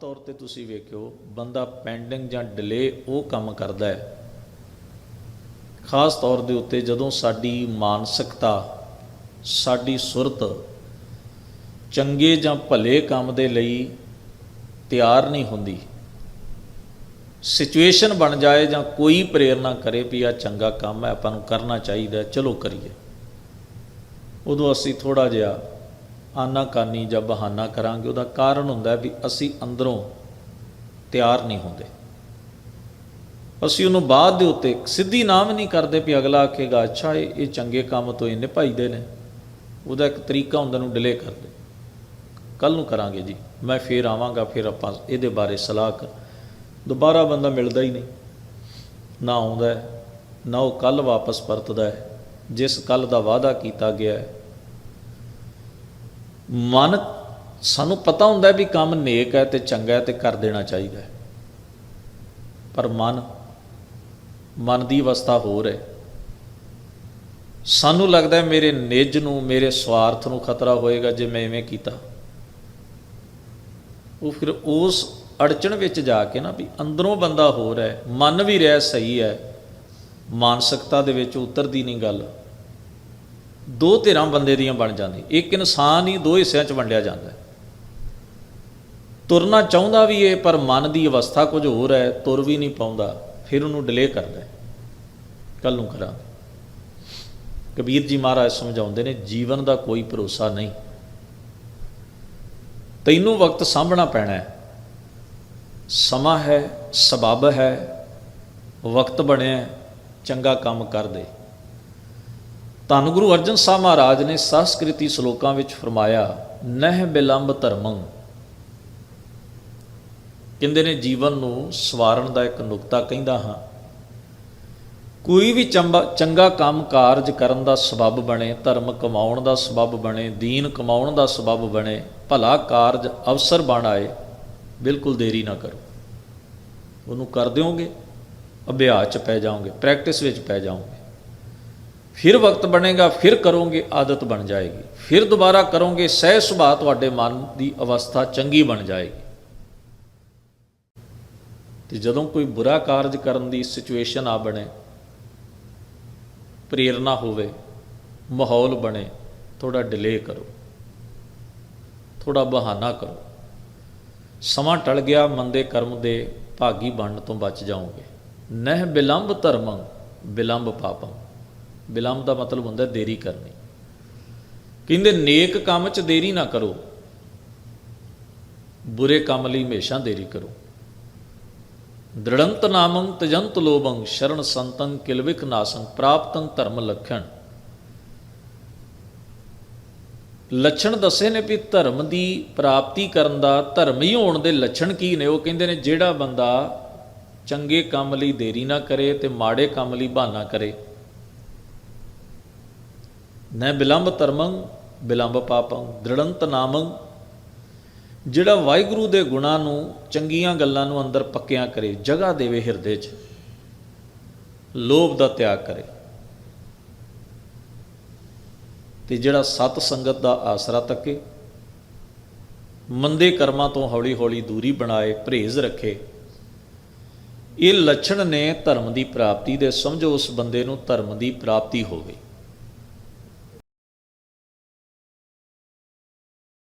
ਤੌਰ ਤੇ ਤੁਸੀਂ ਵੇਖਿਓ, ਬੰਦਾ ਪੈਂਡਿੰਗ ਜਾਂ ਡਿਲੇ ਉਹ ਕੰਮ ਕਰਦਾ ਹੈ। ਖਾਸ ਤੌਰ ਦੇ ਉੱਤੇ ਜਦੋਂ ਸਾਡੀ ਮਾਨਸਿਕਤਾ, ਸਾਡੀ ਸੁਰਤ ਚੰਗੇ ਜਾਂ ਭਲੇ ਕੰਮ ਦੇ ਲਈ ਤਿਆਰ ਨਹੀਂ ਹੁੰਦੀ ਸਿਚੁਏਸ਼ਨ ਬਣ ਜਾਏ ਜਾਂ ਕੋਈ ਪ੍ਰੇਰਣਾ ਕਰੇ ਵੀ ਆ ਚੰਗਾ ਕੰਮ ਹੈ, ਆਪਾਂ ਨੂੰ ਕਰਨਾ ਚਾਹੀਦਾ ਚਲੋ ਕਰੀਏ। ਉਦੋਂ ਅਸੀਂ ਥੋੜਾ ਜਿਹਾ ਆਨਾਕਾਨੀ ਜਾਂ ਬਹਾਨਾ ਕਰਾਂਗੇ, ਉਹਦਾ ਕਾਰਨ ਹੁੰਦਾ ਵੀ ਅਸੀਂ ਅੰਦਰੋਂ ਤਿਆਰ ਨਹੀਂ ਹੁੰਦੇ। ਅਸੀਂ ਉਹਨੂੰ ਬਾਅਦ ਦੇ ਉੱਤੇ ਸਿੱਧੀ ਨਾਮ ਨਹੀਂ ਕਰਦੇ ਵੀ ਅਗਲਾ ਆਖੇਗਾ, ਅੱਛਾ, ਇਹ ਇਹ ਚੰਗੇ ਕੰਮ ਤੋਂ ਇਹ ਨਿਭਾਈਦੇ ਨੇ। ਉਹਦਾ ਇੱਕ ਤਰੀਕਾ ਹੁੰਦਾ ਨੂੰ ਡਿਲੇ ਕਰਦੇ ਕੱਲ ਨੂੰ ਕਰਾਂਗੇ ਜੀ, ਮੈਂ ਫੇਰ ਆਵਾਂਗਾ, ਫਿਰ ਆਪਾਂ ਇਹਦੇ ਬਾਰੇ ਸਲਾਹ ਕਰ। ਦੁਬਾਰਾ ਬੰਦਾ ਮਿਲਦਾ ਹੀ ਨਹੀਂ। ਨਾ ਆਉਂਦਾ ਨਾ ਉਹ ਕੱਲ ਵਾਪਸ ਪਰਤਦਾ ਹੈ। ਜਿਸ ਕੱਲ ਦਾ ਵਾਅਦਾ ਕੀਤਾ ਗਿਆ ਹੈ ਮਨ ਸਾਨੂੰ ਪਤਾ ਹੁੰਦਾ ਵੀ ਕੰਮ ਨੇਕ ਹੈ ਤੇ ਚੰਗਾ ਹੈ ਤੇ ਕਰ ਦੇਣਾ ਚਾਹੀਦਾ ਹੈ। ਪਰ ਮਨ ਮਨ ਦੀ ਅਵਸਥਾ ਹੋਰ ਹੈ। ਸਾਨੂੰ ਲੱਗਦਾ ਮੇਰੇ ਨਿੱਜ ਨੂੰ, ਮੇਰੇ ਸਵਾਰਥ ਨੂੰ ਖਤਰਾ ਹੋਏਗਾ ਜੇ ਮੈਂ ਐਵੇਂ ਕੀਤਾ। ਉਹ ਫਿਰ ਉਸ ਅੜਚਣ ਵਿੱਚ ਜਾ ਕੇ ਨਾ ਵੀ ਅੰਦਰੋਂ ਬੰਦਾ ਹੋਰ ਹੈ, ਮਨ ਵੀ ਰਿਹਾ ਸਹੀ ਹੈ। ਮਾਨਸਿਕਤਾ ਦੇ ਵਿੱਚ ਉਤਰਦੀ ਨਹੀਂ ਗੱਲ। ਦੋ ਧਿਰਾਂ ਬੰਦੇ ਦੀਆਂ ਬਣ ਜਾਂਦੀ। ਇੱਕ ਇਨਸਾਨ ਹੀ ਦੋ ਹਿੱਸਿਆਂ 'ਚ ਵੰਡਿਆ ਜਾਂਦਾ ਹੈ। ਤੁਰਨਾ ਚਾਹੁੰਦਾ ਵੀ ਏ ਪਰ ਮਨ ਦੀ ਅਵਸਥਾ ਕੁਝ ਹੋਰ ਹੈ, ਤੁਰ ਵੀ ਨਹੀਂ ਪਾਉਂਦਾ, ਫਿਰ ਉਹਨੂੰ ਡਿਲੇ ਕਰਦਾ ਹੈ। ਕੱਲ ਨੂੰ ਕਰਾਂ ਕਬੀਰ ਜੀ ਮਹਾਰਾਜ ਸਮਝਾਉਂਦੇ ਨੇ, ਜੀਵਨ ਦਾ ਕੋਈ ਭਰੋਸਾ ਨਹੀਂ। ਤੈਨੂੰ ਵਕਤ ਸਾਂਭਣਾ ਪੈਣਾ ਹੈ। ਸਮਾਂ ਹੈ, ਸਬਬ ਹੈ, ਵਕਤ ਬਣਿਆ ਚੰਗਾ ਕੰਮ ਕਰ ਦੇ। ਧੰਨ ਗੁਰੂ ਅਰਜਨ ਸਾਹਿਬ ਮਹਾਰਾਜ ਨੇ ਸੰਸਕ੍ਰਿਤੀ ਸ਼ਲੋਕਾਂ ਵਿੱਚ ਫਰਮਾਇਆ, ਨਹਿ ਬਿਲੰਬ ਧਰਮੰ। ਕਹਿੰਦੇ ਨੇ ਜੀਵਨ ਨੂੰ ਸਵਾਰਨ ਦਾ ਇੱਕ ਨੁਕਤਾ ਕਹਿੰਦਾ ਹਾਂ। ਕੋਈ ਵੀ ਚੰਬਾ, ਚੰਗਾ ਕੰਮ ਕਾਰਜ ਕਰਨ ਦਾ ਸਬਬ ਬਣੇ, ਧਰਮ ਕਮਾਉਣ ਦਾ ਸਬਬ ਬਣੇ, ਦੀਨ ਕਮਾਉਣ ਦਾ ਸਬਬ ਬਣੇ, ਭਲਾ ਕਾਰਜ ਅਵਸਰ ਬਣ ਆਏ, ਬਿਲਕੁਲ ਦੇਰੀ ਨਾ ਕਰੋ। ਉਹਨੂੰ ਕਰ ਦਿਓਗੇ, ਅਭਿਆਸ ਚ ਪੈ ਜਾਓਗੇ ਪ੍ਰੈਕਟਿਸ ਵਿੱਚ ਪੈ ਜਾਓਗੇ। ਫਿਰ ਵਕਤ ਬਣੇਗਾ, ਫਿਰ ਕਰੋਗੇ, ਆਦਤ ਬਣ ਜਾਏਗੀ। ਫਿਰ ਦੁਬਾਰਾ ਕਰੋਗੇ, ਸਹਿ ਸੁਭਾਅ ਤੁਹਾਡੇ ਮਨ ਦੀ ਅਵਸਥਾ ਚੰਗੀ ਬਣ ਜਾਏਗੀ। ਤੇ ਜਦੋਂ ਕੋਈ ਬੁਰਾ ਕਾਰਜ ਕਰਨ ਦੀ ਸਿਚੁਏਸ਼ਨ ਆ ਬਣੇ, ਪ੍ਰੇਰਣਾ ਹੋਵੇ, ਮਾਹੌਲ ਬਣੇ ਥੋੜਾ ਡਿਲੇ ਕਰੋ। ਥੋੜਾ ਬਹਾਨਾ ਕਰੋ। ਸਮਾਂ ਟਲ ਗਿਆ ਮੰਦੇ ਕਰਮ ਦੇ ਭਾਗੀ ਬਣਨ ਤੋਂ ਬਚ ਜਾਓਗੇ। ਨਹਿ ਬਿਲੰਬ ਧਰਮੰ, ਬਿਲੰਬ ਪਾਪੰ। ਬਿਲੰਬ ਦਾ ਮਤਲਬ ਹੁੰਦਾ ਦੇਰੀ ਕਰਨੀ। ਕਹਿੰਦੇ ਨੇਕ ਕੰਮ 'ਚ ਦੇਰੀ ਨਾ ਕਰੋ। ਬੁਰੇ ਕੰਮ ਲਈ ਹਮੇਸ਼ਾ ਦੇਰੀ ਕਰੋ। ਦ੍ਰਿੜੰਤ ਨਾਮੰ ਤਜੰਤ ਲੋਭੰ ਸ਼ਰਨ ਸੰਤੰ ਕਿਲਵਿਕ ਨਾਸੰ ਪ੍ਰਾਪਤੰ ਧਰਮ ਲਖਣ। ਲੱਛਣ ਦੱਸੇ ਨੇ ਵੀ ਧਰਮ ਦੀ ਪ੍ਰਾਪਤੀ ਕਰਨ ਦਾ, ਧਰਮੀ ਹੋਣ ਦੇ ਲੱਛਣ ਕੀ ਨੇ? ਉਹ ਕਹਿੰਦੇ ਨੇ ਜਿਹੜਾ ਬੰਦਾ ਚੰਗੇ ਕੰਮ ਲਈ ਦੇਰੀ ਨਾ ਕਰੇ ਤੇ ਮਾੜੇ ਕੰਮ ਲਈ ਬਹਾਨਾ ਕਰੇ ਨ ਬਿਲੰਬ ਧਰਮੰ, ਬਿਲੰਬ ਪਾਪੰ, ਦ੍ਰਿੜੰਤ ਨਾਮੰ। ਜਿਹੜਾ ਵਾਹਿਗੁਰੂ ਦੇ ਗੁਣਾਂ ਨੂੰ, ਚੰਗੀਆਂ ਗੱਲਾਂ ਨੂੰ ਅੰਦਰ ਪੱਕਿਆਂ ਕਰੇ, ਜਗ੍ਹਾ ਦੇਵੇ ਹਿਰਦੇ 'ਚ, ਲੋਭ ਦਾ ਤਿਆਗ ਕਰੇ। ਤੇ ਜਿਹੜਾ ਸਤ ਸੰਗਤ ਦਾ ਆਸਰਾ ਤੱਕੇ, ਮੰਦੇ ਕਰਮਾਂ ਤੋਂ ਹੌਲੀ-ਹੌਲੀ ਦੂਰੀ ਬਣਾਏ, ਪਰਹੇਜ਼ ਰੱਖੇ, ਇਹ ਲੱਛਣ ਨੇ ਧਰਮ ਦੀ ਪ੍ਰਾਪਤੀ ਦੇ, ਸਮਝੋ ਉਸ ਬੰਦੇ ਨੂੰ ਧਰਮ ਦੀ ਪ੍ਰਾਪਤੀ ਹੋ ਗਈ